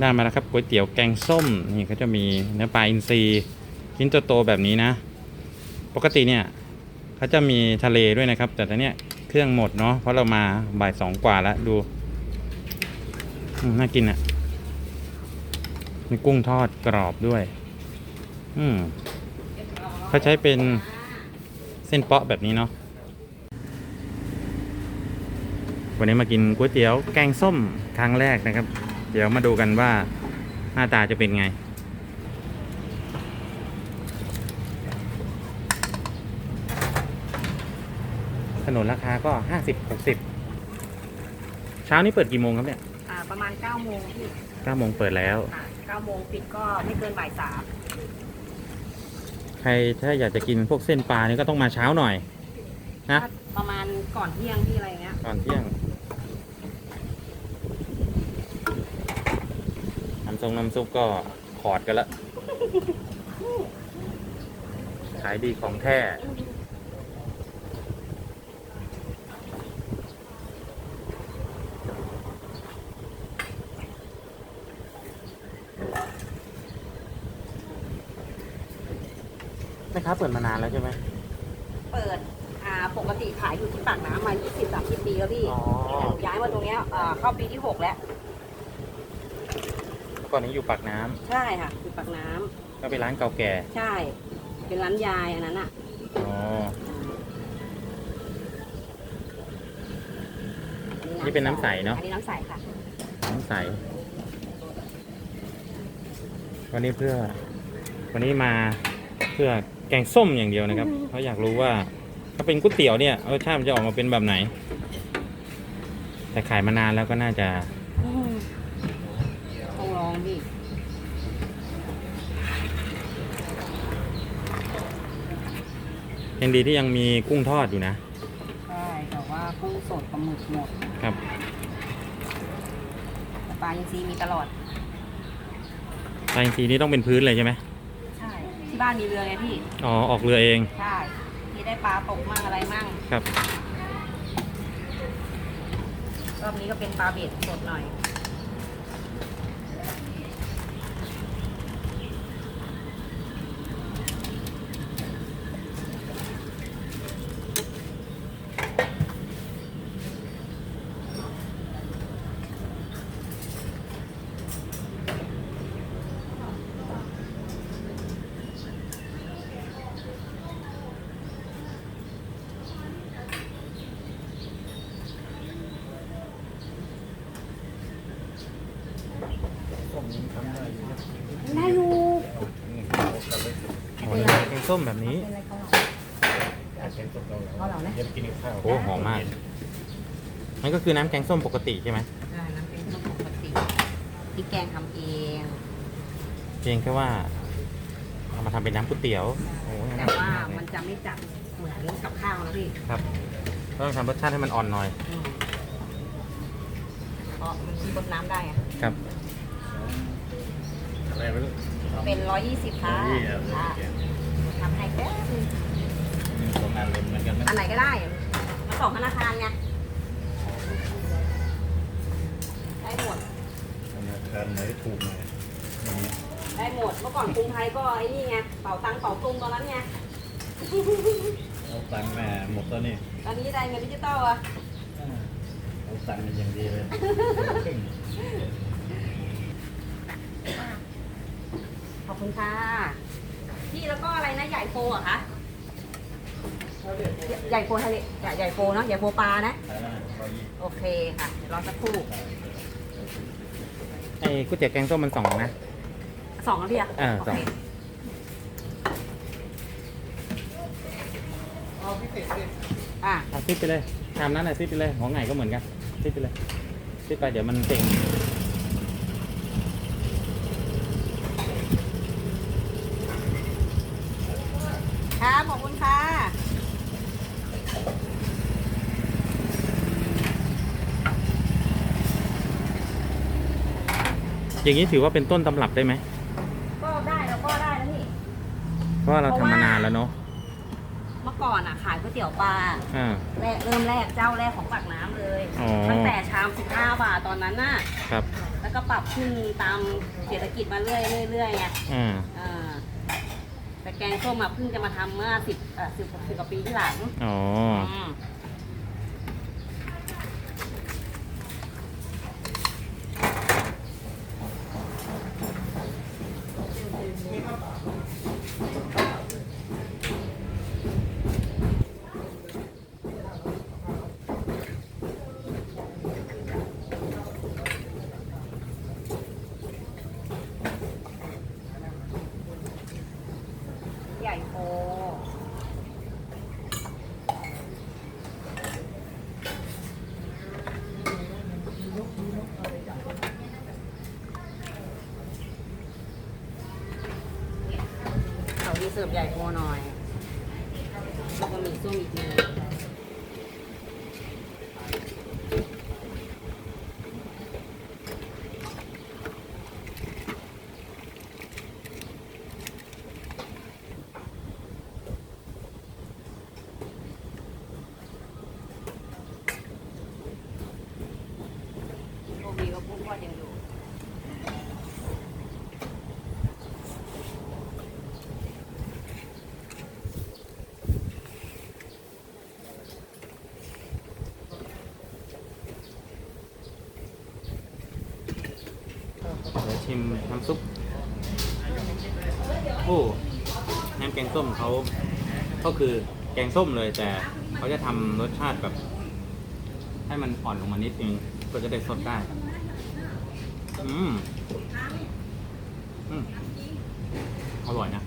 ได้มาแล้วครับก๋วยเตี๋ยวแกงส้มนี่เขาจะมีเนื้อปลาอินทรีชิ้นโตๆแบบนี้นะ ปกติเนี่ยเขาจะมีทะเลด้วยนะครับ แต่ตอนนี้เครื่องหมดเนาะเพราะเรามาบ่ายสองกว่าแล้วดูน่ากินอะ่ะมีกุ้งทอดกรอบด้วย อืมเขาใช้เป็นเส้นเปาะแบบนี้เนาะวันนี้มากินก๋วยเตี๋ยวแกงส้มครั้งแรกนะครับ เดี๋ยวมาดูกันว่าหน้าตาจะเป็นไง ถนนราคาก็ห้าสิบหกสิบเช้านี้เปิดกี่โมงครับเนี่ยอ่าประมาณ9โมงพี่เก้าโมงเปิดแล้ว ค่ะ9โมงปิดก็ไม่เกินบ่ายสามใครถ้าอยากจะกินพวกเส้นปลานี่ก็ต้องมาเช้าหน่อย นะ ประมาณก่อนเที่ยงที่อะไรเงี้ยก่อนเที่ยงำซุปน้ำซุปก็ขอดกันละขายดีของแท้แม่ค้าเปิดมานานแล้วใช่ไหมเปิดอ่าปกติขายอยู่ที่ปากน้ำมา 20 30 ปีแล้วพี่อ๋อแต่หนูย้ายมาตรงเนี้ยอ่าเข้าปีที่ 6 แล้วเมื่อ ก่อนนี้อยู่ปากน้ำใช่ค่ะอยู่ปากน้ำก็เป็นร้านเก่าแก่ ใช่ เป็นร้านยายอันนั้นอะอ๋อ นี่เป็นน้ำใสเนอะ อันนี้น้ำใสค่ะน้ำใส วันนี้เพื่อ วันนี้มาเพื่อแกงส้มอย่างเดียวนะครับ เพราะอยากรู้ว่า ถ้าเป็นก๋วยเตี๋ยวเนี่ยรสชาติมันจะออกมาเป็นแบบไหน แต่ขายมานานแล้วก็น่าจะ อืมต้องลองพี่ ยังดีที่ยังมีกุ้งทอดอยู่นะ ใช่แต่ว่ากุ้งสดปลาหมึกหมดครับ แต่ปลาอินทรีมีตลอด ปลาอินทรีนี่ต้องเป็นพื้นเลยใช่ไหมใช่ ที่บ้านมีเรือไงพี่ อ๋อ ออกเรือเอง ใช่ ที่ได้ปลาตกมั่งอะไรมั่ง ครับ รอบนี้ก็เป็นปลาเบ็ดสดหน่อย ส้มแบบนี้ เป็นอะไรเขาหรอเขาเหรอนะโอ้หอมมากนั่นก็คือน้ำแกงส้มปกติใช่ไหมอ่าน้ำเป็นต้มปกติพริกแกงทำเองเพียงแค่ว่าเอามาทำเป็นน้ำก๋วยเตี๋ยวโอ้ยแต่น่ากินว่ามากเลมันยจะไม่จัดเหมือนกับข้าวนะพี่ครับต้องทำรสชาติให้มันอ่อนหน่อยอืมเพราะมันชิมบนน้ำได้อะครับเป็นร้อยยี่สิบค่ะ ค่ะทำให้แป๊บนึง สองอันเลยเหมือนกันไหม อันไหนก็ได้มา สองธนาคารไงได้หมดการไหนถูกหน่อยอย่างเงี้ยได้หมด เมื่อก่อนกรุงไทยก็ไอ้นี่ไง เป่าตังค์เป่าตุงตอนนั้นไง เอาตังค์แม่หมดแล้วนี่ตอนนี้ได้เงินดิจิตอลอะเอาตังค์อย่างดีเลยครึ่งขอบคุณค่ะ พี่แล้วก็อะไรนะใหญ่โฟเหรอะคะ ใหญ่โฟทะเลใหญ่ใหญ่โฟเนาะใหญ่โฟปลานะ โอเคค่ะเดี๋ยวรอสักครู่ไอ้ก๋วยเตี๋ยวแกงส้มมันสองนะ สองแล้วพี่อะเออสองโเคอะเอาซิปไปเลยชามนั้นน่ะซิปไปเลยหัวไงก็เหมือนกันซิปไปเลยซิปไปเดี๋ยวมันเต็งครับขอบคุณค่ะ อย่างนี้ถือว่าเป็นต้นตำรับได้ไหมก็ได้แล้วก็ได้นะพี่เพราะว่าเราทำมานานแล้วเนาะเมื่อก่อนอะขายก๋วยเตี๋ยวปลาอ่า แรกเริ่มแรกเจ้าแรกของปากน้ำเลยอ๋อ ตั้งแต่ชาม15บาทตอนนั้นน่ะ ครับเอแล้วก็ปรับขึ้นตามเศรษฐกิจมาเรื่อยๆเรื่อยๆไงอ่าเออแต่แกงส้มมาเพิ่งจะมาทำเมื่อสิบเอ่อสิบสิบกว่าปีที่หลัง อ๋อ โตเขาดีเสิร์ฟใหญ่โตหน่อยแล้วก็มีส้มอีกหนึ่งโอบีก็พุ่งว่ายังอยู่ เดี๋ยว ชิมน้ำซุปโอ้น้ำแกงส้มเขาก็คือแกงส้มเลยแต่เขาจะทำรสชาติแบบ ให้มันอ่อนลงมานิดนึงก็จะได้สดได้ อืมอืมอร่อยนะ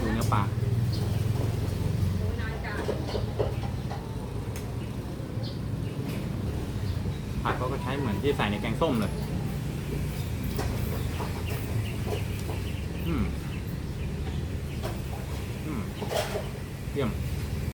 ดูเนื้อปลาผักเขาก็ใช้เหมือนที่ใส่ในแกงส้มเลย อื